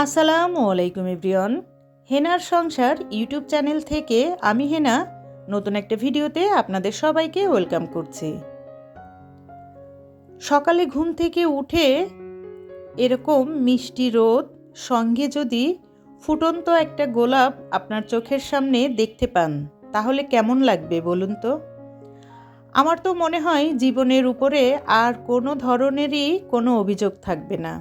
আসসালামু আলাইকুম ইব্রিয়ন হেনার সংসার ইউটিউব চ্যানেল থেকে আমি হেনা নতুন একটা ভিডিওতে আপনাদের সবাইকে ওয়েলকাম করছি। সকালে ঘুম থেকে উঠে এরকম মিষ্টি রোদ, সঙ্গে যদি ফুটন্ত একটা গোলাপ আপনার চোখের সামনে দেখতে পান, তাহলে কেমন লাগবে বলুন তো? আমার তো মনে হয় জীবনের উপরে আর কোনো ধরনেরই কোনো অভিযোগ থাকবে না।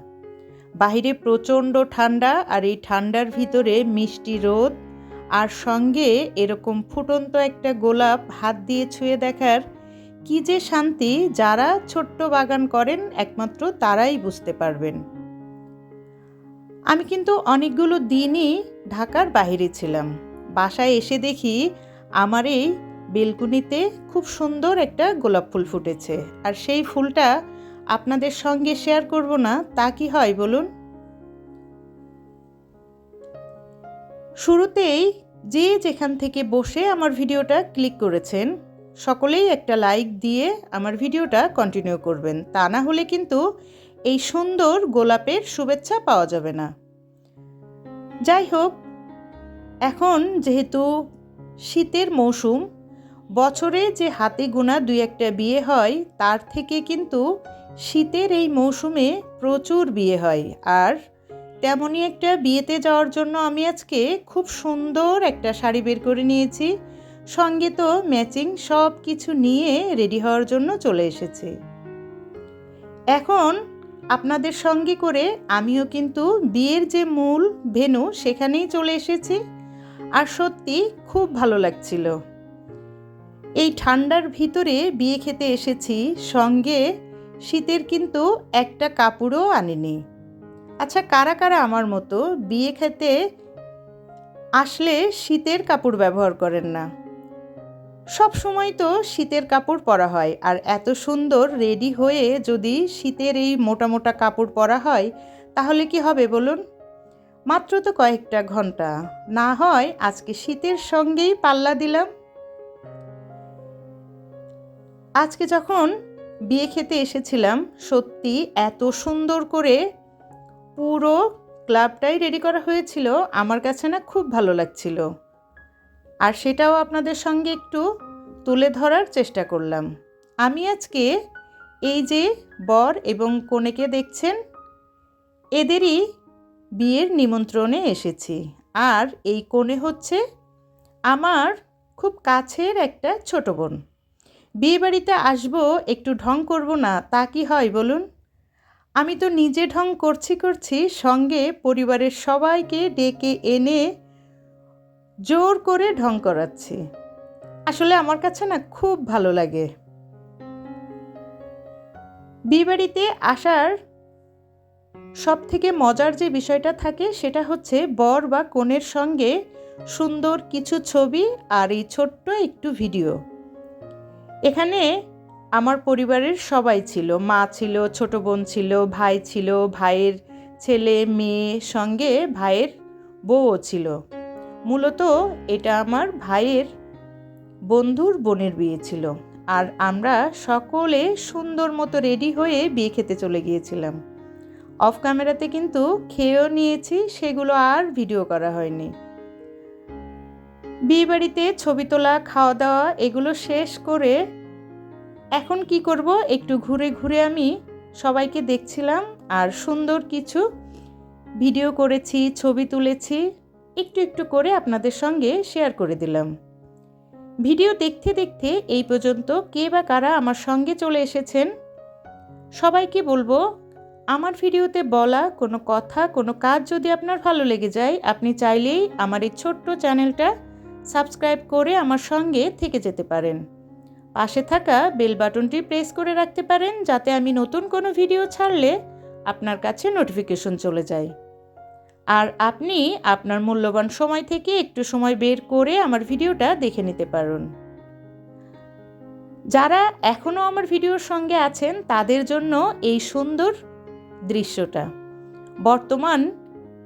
বাহিরে প্রচণ্ড ঠান্ডা আর এই ঠান্ডার ভিতরে মিষ্টি রোদ আর সঙ্গে এরকম ফুটন্ত একটা গোলাপ হাত দিয়ে ছুঁয়ে দেখার কি যে শান্তি যারা ছোট্ট বাগান করেন একমাত্র তারাই বুঝতে পারবেন। আমি কিন্তু অনেকগুলো দিনই ঢাকার বাইরে ছিলাম। বাসায় এসে দেখি আমার এই বেলকুনিতে খুব সুন্দর একটা গোলাপ ফুল ফুটেছে। আর সেই ফুলটা আপনাদের সঙ্গে শেয়ার করব না, তা কি হয় বলুন? শুরুতেই যে যেখান থেকে বসে আমার ভিডিওটা ক্লিক করেছেন, সকলেই একটা লাইক দিয়ে আমার ভিডিওটা কন্টিনিউ করবেন। তা না হলে কিন্তু এই সুন্দর গোলাপের শুভেচ্ছা পাওয়া যাবে না। যাই হোক, এখন যেহেতু শীতের মৌসুম বছরে যে হাতে গোনা দুই একটা বিয়ে হয়, তার থেকে কিন্তু শীতের এই মৌসুমে প্রচুর বিয়ে হয়। আর তেমনই একটা বিয়েতে যাওয়ার জন্য আমি আজকে খুব সুন্দর একটা শাড়ি বের করে নিয়েছি। সঙ্গে তো ম্যাচিং সব কিছু নিয়ে রেডি হওয়ার জন্য চলে এসেছি। এখন আপনাদের সঙ্গে করে আমিও কিন্তু বিয়ের যে মূল ভেনু সেখানেই চলে এসেছি। আর সত্যি খুব ভালো লাগছিল। এই ঠান্ডার ভিতরে বিয়ে খেতে এসেছি, সঙ্গে শীতের কিন্তু একটা কাপড়ও আনিনি। আচ্ছা কারা কারা আমার মতো বিয়ে খেতে আসলে শীতের কাপড় ব্যবহার করেন না? সব সময় তো শীতের কাপড় পরা হয়, আর এত সুন্দর রেডি হয়ে যদি শীতের এই মোটা মোটা কাপড় পরা হয়, তাহলে কি হবে বলুন? মাত্র তো কয়েকটা ঘণ্টা। না হয় আজকে শীতের সঙ্গেই পাল্লা দিলাম। আজকে যখন বিয়ে খেতে এসেছিলাম, সত্যি এত সুন্দর করে পুরো ক্লাবটাই রেডি করা হয়েছিল, আমার কাছে না খুব ভালো লাগছিল। আর সেটাও আপনাদের সঙ্গে একটু তুলে ধরার চেষ্টা করলাম। আমি আজকে এই যে বর এবং কনেকে দেখছেন, এদেরই বিয়ের নিমন্ত্রণে এসেছি। আর এই কনে হচ্ছে আমার খুব কাছের একটা ছোট বোন। বিয়ে বাড়িতে আসব, একটু ঢং করব না, তা কি হয় বলুন? আমি তো নিজে ঢং করছি করছি, সঙ্গে পরিবারের সবাইকে ডেকে এনে জোর করে ঢং করাচ্ছি। আসলে আমার কাছে না খুব ভালো লাগে। বিয়েবাড়িতে আসার সব থেকে মজার যে বিষয়টা থাকে, সেটা হচ্ছে বর বা কনের সঙ্গে সুন্দর কিছু ছবি আর এই ছোট্ট একটু ভিডিও। এখানে আমার পরিবারের সবাই ছিল, মা ছিল, ছোট বোন ছিল, ভাই ছিল, ভাইয়ের ছেলে, মেয়ে, সঙ্গে ভাইয়ের বউও ছিল। মূলত এটা আমার ভাইয়ের বন্ধুর বোনের বিয়ে ছিল। আর আমরা সকলে সুন্দর মতো রেডি হয়ে বিয়ে খেতে চলে গিয়েছিলাম। অফ ক্যামেরাতে কিন্তু খেয়েও নিয়েছি, সেগুলো আর ভিডিও করা হয়নি। বিয়ে বাড়িতে ছবি তোলা খাওয়া দাওয়া এগুলো শেষ করে এখন কি করব? একটু ঘুরে ঘুরে আমি সবাইকে দেখছিলাম আর সুন্দর কিছু ভিডিও করেছি, ছবি তুলেছি, একটু একটু করে আপনাদের সঙ্গে শেয়ার করে দিলাম। ভিডিও দেখতে দেখতে এই পর্যন্ত কে বা কারা আমার সঙ্গে চলে এসেছেন সবাইকে বলব, আমার ভিডিওতে বলা কোনো কথা, কোনো কাজ যদি আপনার ভালো লেগে যায়, আপনি চাইলেই আমার এই ছোট্ট চ্যানেলটা সাবস্ক্রাইব করে আমার সঙ্গে থেকে যেতে পারেন। পাশে থাকা বেল বাটনটি প্রেস করে রাখতে পারেন যাতে আমি নতুন কোনো ভিডিও ছাড়লে আপনার কাছে নোটিফিকেশন চলে যায়। আর আপনি আপনার মূল্যবান সময় থেকে একটু সময় বের করে আমার ভিডিওটা দেখে নিতে পারেন। যারা এখনও আমার ভিডিওর সঙ্গে আছেন, তাদের জন্য এই সুন্দর দৃশ্যটা। বর্তমান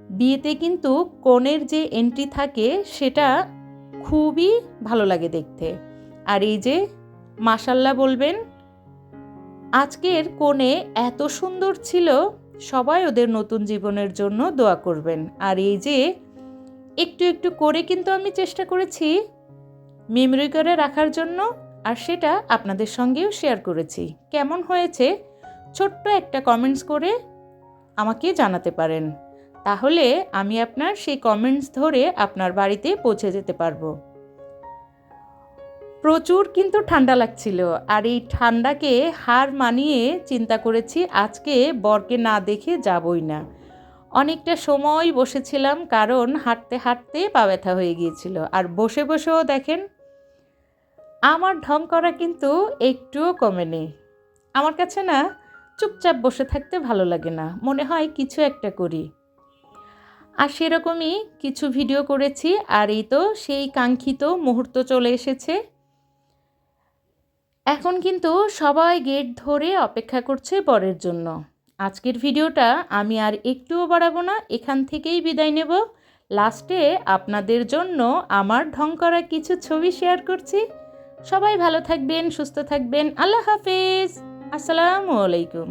বিয়েতে কিন্তু কনের যে এন্ট্রি থাকে, সেটা খুবই ভালো লাগে দেখতে। আর এই যে মাসাল্লাহ বলবেন, আজকের কোণে এত সুন্দর ছিল, সবাই ওদের নতুন জীবনের জন্য দোয়া করবেন। আর এই যে একটু একটু করে কিন্তু আমি চেষ্টা করেছি মেমরি করে রাখার জন্য, আর সেটা আপনাদের সঙ্গেও শেয়ার করেছি। কেমন হয়েছে? ছোট্ট একটা কমেন্টস করে আমাকে জানাতে পারেন। তাহলে আমি আপনার সেই কমেন্টস ধরে আপনার বাড়িতে পৌঁছে যেতে পারব। প্রচুর কিন্তু ঠান্ডা লাগছিল, আর এই ঠান্ডাকে হার মানিয়ে চিন্তা করেছি আজকে বরকে না দেখে যাবই না। অনেকটা সময় বসেছিলাম, কারণ হাঁটতে হাঁটতে পা ব্যথা হয়ে গিয়েছিল। আর বসে বসেও দেখেন, আমার ঢং করা কিন্তু একটুও কমেনি। আমার কাছে না চুপচাপ বসে থাকতে ভালো লাগে না, মনে হয় কিছু একটা করি। আর সেরকমই কিছু ভিডিও করেছি আর এই তো সেই কাঙ্ক্ষিত মুহূর্ত চলে এসেছে। এখন কিন্তু সবাই গেট ধরে অপেক্ষা করছে বরের জন্য। আজকের ভিডিওটা আমি আর একটুও বাড়াবো না, এখান থেকেই বিদায় নেব। লাস্টে আপনাদের জন্য আমার ঢং করা কিছু ছবি শেয়ার করছি। সবাই ভালো থাকবেন, সুস্থ থাকবেন, আল্লাহ হাফেজ। আসসালামু আলাইকুম।